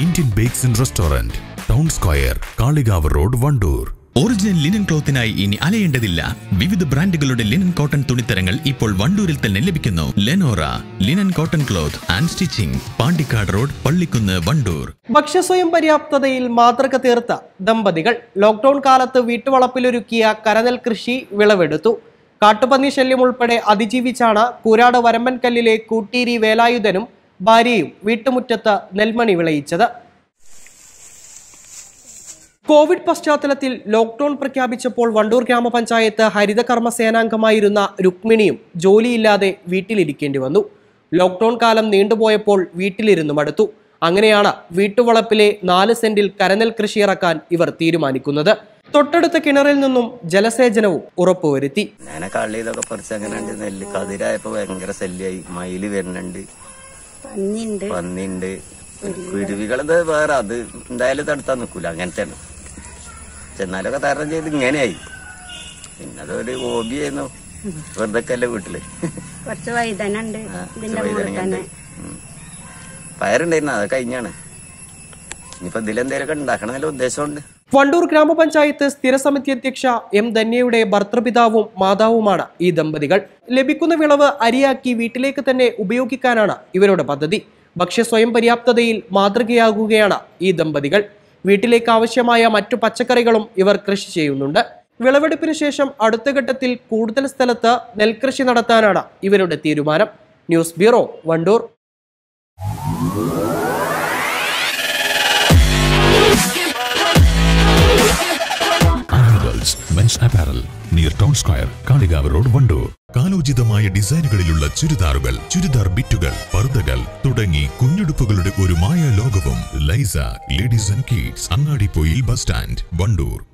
Bakes and restaurant town square Kalikavu road Wandoor original linen ക്ലോത്തിനായി ഇനി അലയേണ്ടതില്ല. വിവിധ ബ്രാൻഡുകളുടെ ലിനൻ കോട്ടൺ തുണിത്തരങ്ങൾ ഇപ്പോൾ വണ്ടൂരിൽ തന്നെ ലഭിക്കുന്നു. Lenora linen cotton cloth and stitching Pandikkad road Pallikkunnu Wandoor. ഭക്ഷ്യസ്വയം പര്യാപ്തതയിൽ മാതൃക തീർത്ത ദമ്പതികൾ ലോക്ക്ഡൌൺ കാലത്ത് വീട്ടുവളപ്പിലൊരുക്കിയ കരനെൽ കൃഷി വിളവെടുത്തു. കാട്ടുപന്നി ശല്യം ഉൾപ്പെടെ അതിജീവിച്ചാണ് കൂരാട് വരമ്പൻകല്ലിലെ കൂട്ടീരി വേലായുധനും ഭാര്യയും വീട്ടുമുറ്റത്ത് നെൽമണി വിളയിച്ചത്. കോവിഡ് പശ്ചാത്തലത്തിൽ ലോക്ക്ഡൌൺ പ്രഖ്യാപിച്ചപ്പോൾ വണ്ടൂർ ഗ്രാമപഞ്ചായത്ത് ഹരിതകർമ്മ സേനാംഗമായിരുന്ന രുക്മിണിയും ജോലിയില്ലാതെ വീട്ടിലിരിക്കേണ്ടി വന്നു. ലോക്ക്ഡൌൺ കാലം നീണ്ടുപോയപ്പോൾ വീട്ടിലിരുന്നു മടുത്തു. അങ്ങനെയാണ് വീട്ടുവളപ്പിലെ നാല് സെന്റിൽ കരനെൽ കൃഷി ഇറക്കാൻ ഇവർ തീരുമാനിക്കുന്നത്. തൊട്ടടുത്ത കിണറിൽ നിന്നും ജലസേചനവും ഉറപ്പുവരുത്തി. ഞാൻ കള്ളി പറിച്ച് അങ്ങനെ നെല്ല് കതിരായപ്പോ ഭയങ്കര ശല്യായി. മയിൽ വരുന്നുണ്ട്. പന്നിണ്ട്. കുരുവികളത് വേറെ? അത് എന്തായാലും തടുത്താൻ നിക്കൂല. അങ്ങനത്തെയാണ്. ചെന്നാലൊക്കെ തരണം ചെയ്ത് ഇങ്ങനെയായി. പിന്നെ അതൊരു ഹോബിയായിരുന്നു. വെറുതെ അല്ലേ വീട്ടിൽ. കുറച്ച് ഉണ്ട്. പയറുണ്ടായിരുന്നു. അത് കഴിഞ്ഞാണ്. ഇനിയിപ്പോ ഇതിലെന്തേലൊക്കെ ഉണ്ടാക്കണമെന്നുള്ള ഉദ്ദേശമുണ്ട്. വണ്ടൂർ ഗ്രാമപഞ്ചായത്ത് സ്ഥിരസമിതി അധ്യക്ഷ എം ധന്യയുടെ ഭർത്തൃപിതാവും മാതാവുമാണ് ഈ ദമ്പതികൾ. ലഭിക്കുന്ന വിളവ് അരിയാക്കി വീട്ടിലേക്ക് തന്നെ ഉപയോഗിക്കാനാണ് ഇവരുടെ പദ്ധതി. ഭക്ഷ്യ സ്വയം പര്യാപ്തതയിൽ മാതൃകയാകുകയാണ് ഈ ദമ്പതികൾ. വീട്ടിലേക്ക് ആവശ്യമായ മറ്റു പച്ചക്കറികളും ഇവർ കൃഷി ചെയ്യുന്നുണ്ട്. വിളവെടുപ്പിന് ശേഷം അടുത്ത ഘട്ടത്തിൽ കൂടുതൽ സ്ഥലത്ത് നെൽകൃഷി നടത്താനാണ് ഇവരുടെ തീരുമാനം. News bureau Wandoor. Men's apparel near town square Kalikavu road Wandoor കാലോചിതമായ ഡിസൈനുകളിലുള്ള ചുരിദാറുകൾ ചുരിദാർ ബിറ്റുകൾ പർദ്ദകൾ തുടങ്ങി കുഞ്ഞുടുപ്പുകളുടെ ഒരു മായ ലോകവും. ലൈസ ladies and kids Angadippoyil bus stand Wandoor